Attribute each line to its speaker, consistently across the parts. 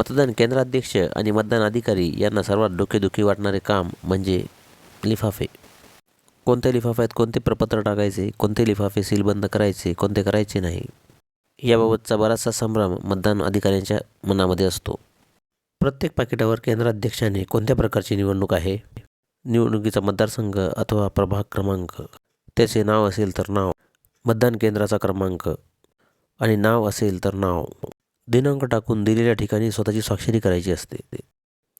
Speaker 1: मतदान केंद्राध्यक्ष आणि मतदान अधिकारी यांना सर्वात डोकेदुखी वाटणारे काम म्हणजे लिफाफे. कोणत्या लिफाफ्यात कोणते प्रपत्र टाकायचे कोणते लिफाफे सीलबंद करायचे कोणते करायचे नाही याबाबतचा बराचसा संभ्रम मतदान अधिकाऱ्यांच्या मनामध्ये असतो. प्रत्येक पाकिटावर केंद्राध्यक्षाने कोणत्या प्रकारची निवडणूक आहे? निवडणुकीचा मतदारसंघ अथवा प्रभाग क्रमांक. त्याचे नाव असेल तर नाव. मतदान केंद्राचा क्रमांक. आणि नाव असेल तर नाव. दिनांक टाकून दिलेल्या ठिकाणी स्वतःची स्वाक्षरी करायची असते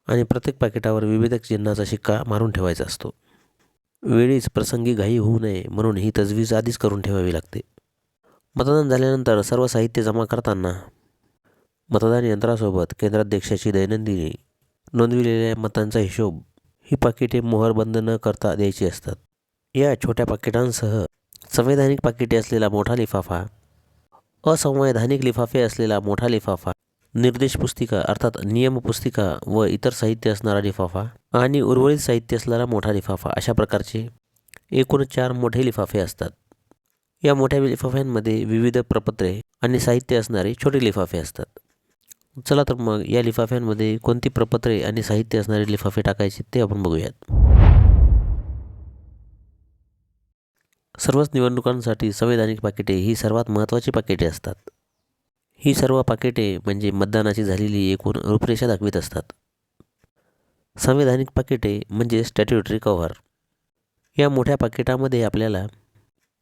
Speaker 1: आणि प्रत्येक पाकिटावर विविध चिन्हाचा शिक्का मारून ठेवायचा असतो. वेळीच प्रसंगी घाई होऊ नये म्हणून ही तजवीज आधीच करून ठेवावी लागते. मतदान झाल्यानंतर सर्व साहित्य जमा करताना मतदान यंत्रासोबत केंद्राध्यक्षाची दैनंदिनी नोंदविलेल्या मतांचा हिशोब ही पाकिटे मोहरबंद न करता द्यायची असतात. या छोट्या पाकिटांसह संवैधानिक पाकिटे असलेला मोठा लिफाफा असंवैधानिक लिफाफे असलेला मोठा लिफाफा निर्देश पुस्तिका अर्थात नियम पुस्तिका व इतर साहित्य असणारा लिफाफा आणि उर्वरित साहित्य असणारा मोठा लिफाफा अशा प्रकारचे एकूण चार मोठे लिफाफे असतात. या मोठ्या लिफाफ्यांमध्ये विविध प्रपत्रे आणि साहित्य असणारे छोटे लिफाफे असतात. चला तर मग या लिफाफ्यांमध्ये कोणती प्रपत्रे आणि साहित्य असणारे लिफाफे टाकायचे ते आपण बघूयात. सर्वच निवडणुकांसाठी संवैधानिक पाकिटे ही सर्वात महत्त्वाची पाकिटे असतात. ही सर्व पाकिटे म्हणजे मतदानाची झालेली एकूण रूपरेषा दाखवित असतात. संवैधानिक पाकिटे म्हणजे स्टॅट्युटरी कव्हर या मोठ्या पाकिटामध्ये आपल्याला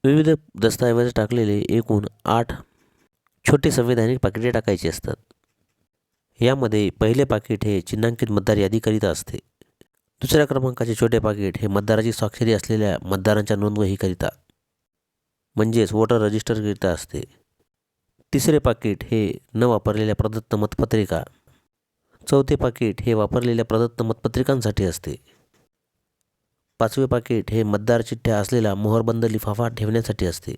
Speaker 1: विविध दस्तऐवज टाकलेले एकूण आठ छोटे संवैधानिक पाकिटे टाकायची असतात. यामध्ये पहिले पाकिट हे चिन्हांकित मतदार यादीकरिता असते. दुसऱ्या क्रमांकाचे छोटे पाकिट हे मतदाराची स्वाक्षरी असलेल्या मतदारांच्या नोंदवहीकरिता म्हणजेच वोटर रजिस्टरकरिता असते. तिसरे पाकिट हे न वापरलेल्या प्रदत्त मतपत्रिका. चौथे पाकिट हे वापरलेल्या प्रदत्त मतपत्रिकांसाठी असते. पाचवे पाकिट हे मतदार चिठ्ठ्या असलेला मोहरबंद लिफाफा ठेवण्यासाठी असते.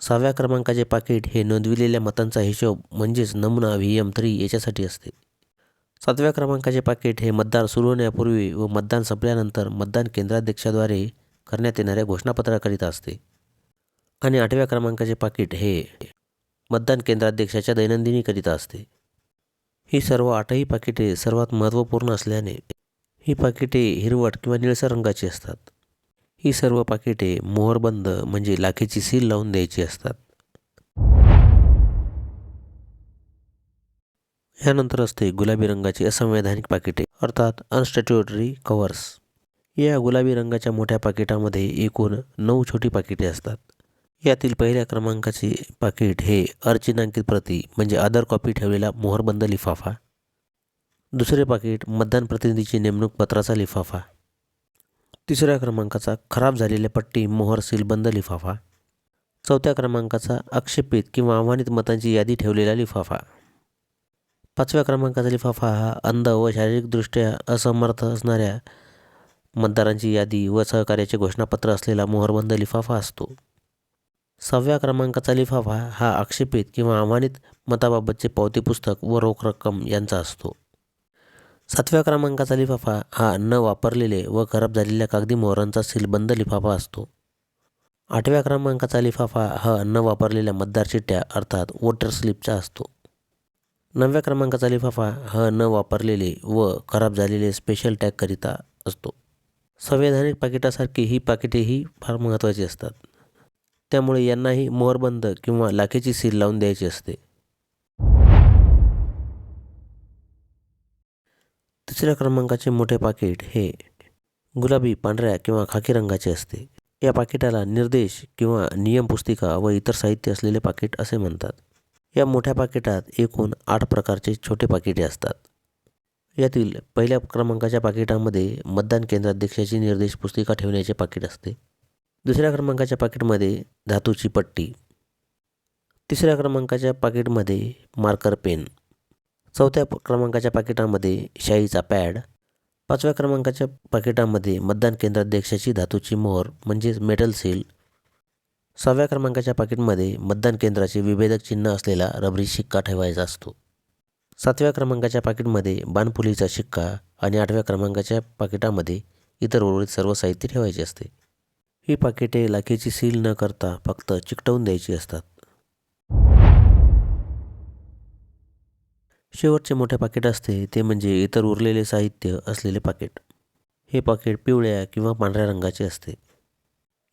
Speaker 1: सहाव्या क्रमांकाचे पाकिट हे नोंदविलेल्या मतांचा हिशोब म्हणजेच नमुना व्ही एम थ्री याच्यासाठी असते. सातव्या क्रमांकाचे पाकिट हे मतदान सुरू होण्यापूर्वी व मतदान संपल्यानंतर मतदान केंद्राध्यक्षाद्वारे करण्यात येणाऱ्या घोषणापत्राकरिता असते. आणि आठव्या क्रमांकाचे पाकिट हे मतदान केंद्राध्यक्षाच्या दैनंदिनीकरिता असते. ही सर्व आठही पाकिटे सर्वात महत्त्वपूर्ण असल्याने ही पाकिटे हिरवट किंवा निळसर रंगाची असतात. ही सर्व पाकिटे मोहरबंद म्हणजे लाखेची सील लावून द्यायची असतात. ह्यानंतर असते गुलाबी रंगाची असंवैधानिक पाकिटे अर्थात अनस्टॅट्युटरी कव्हर्स या गुलाबी रंगाच्या मोठ्या पाकिटामध्ये एकूण नऊ छोटी पाकिटे असतात. यातील पहिल्या क्रमांकाचे पाकिट हे अर्चिनांकित प्रती म्हणजे आदर कॉपी ठेवलेला मोहरबंद लिफाफा. दुसरे पाकिट मतदान प्रतिनिधीची नेमणूक पत्राचा लिफाफा. तिसऱ्या क्रमांकाचा खराब झालेल्या पट्टी मोहर सीलबंद लिफाफा. चौथ्या क्रमांकाचा आक्षेपित किंवा आव्हानित मतांची यादी ठेवलेला लिफाफा. पाचव्या क्रमांकाचा लिफाफा हा अंध व शारीरिकदृष्ट्या असमर्थ असणाऱ्या मतदारांची यादी व सहकार्याचे घोषणापत्र असलेला मोहरबंद लिफाफा असतो. सहाव्या क्रमांकाचा लिफाफा हा आक्षेपित किंवा आव्हानित मताबाबतचे पावती पुस्तक व रोख रक्कम यांचा असतो. सातव्या क्रमांकाचा लिफाफा हा न वापरलेले व खराब झालेल्या कागदी मोहरांचा सीलबंद लिफाफा असतो. आठव्या क्रमांकाचा लिफाफा हा न वापरलेल्या मतदार चिठ्ठ्या अर्थात वोटर स्लिपचा असतो. नवव्या क्रमांकाचा लिफाफा हा न वापरलेले व खराब झालेले स्पेशल टॅगकरिता असतो. संवैधानिक पाकिटासारखी ही पाकिटेही फार महत्त्वाची असतात. त्यामुळे यांनाही मोहरबंद किंवा लाखेची सील लावून द्यायची असते. तिसऱ्या क्रमांकाचे मोठे पाकिट हे गुलाबी पांढऱ्या किंवा खाकी रंगाचे असते. या पाकिटाला निर्देश किंवा नियम पुस्तिका व इतर साहित्य असलेले पाकिट असे म्हणतात. या मोठ्या पाकिटात एकूण आठ प्रकारचे छोटे पाकिटे असतात. यातील पहिल्या क्रमांकाच्या पाकिटामध्ये मतदान केंद्राध्यक्षाची निर्देश पुस्तिका ठेवण्याचे पाकिट असते. दुसऱ्या क्रमांकाच्या पाकिटमध्ये धातूची पट्टी. तिसऱ्या क्रमांकाच्या पाकिटमध्ये मार्कर पेन. चौथ्या क्रमांकाच्या पाकिटामध्ये शाईचा पॅड. पाचव्या क्रमांकाच्या पाकिटामध्ये मतदान केंद्राध्यक्षाची धातूची मोहर म्हणजेच मेटल सील सहाव्या क्रमांकाच्या पाकिटमध्ये मतदान केंद्राचे विभेदक चिन्ह असलेला रबरी शिक्का ठेवायचा असतो. सातव्या क्रमांकाच्या पाकिटमध्ये बाणफुलीचा शिक्का आणि आठव्या क्रमांकाच्या पाकिटामध्ये इतर उर्वरित सर्व साहित्य ठेवायचे असते. ही पाकिटे लाखेची सील न करता फक्त चिकटवून द्यायची असतात. शेवटचे मोठे पाकिट असते ते म्हणजे इतर उरलेले साहित्य असलेले पाकिट. हे पाकिट पिवळ्या किंवा पांढऱ्या रंगाचे असते.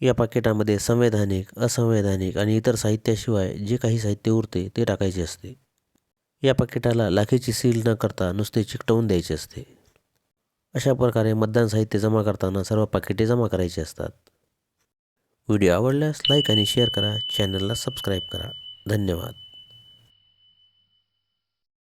Speaker 1: या पाकिटामध्ये संवैधानिक असंवैधानिक आणि इतर साहित्याशिवाय जे काही साहित्य उरते ते टाकायचे असते. या पाकिटाला लाखेची सील न करता नुसते चिकटवून द्यायचे असते. अशा प्रकारे मतदान साहित्य जमा करताना सर्व पाकिटे जमा करायची असतात. व्हिडिओ आवडल्यास लाईक आणि शेअर करा चॅनलला सबस्क्राईब करा. धन्यवाद.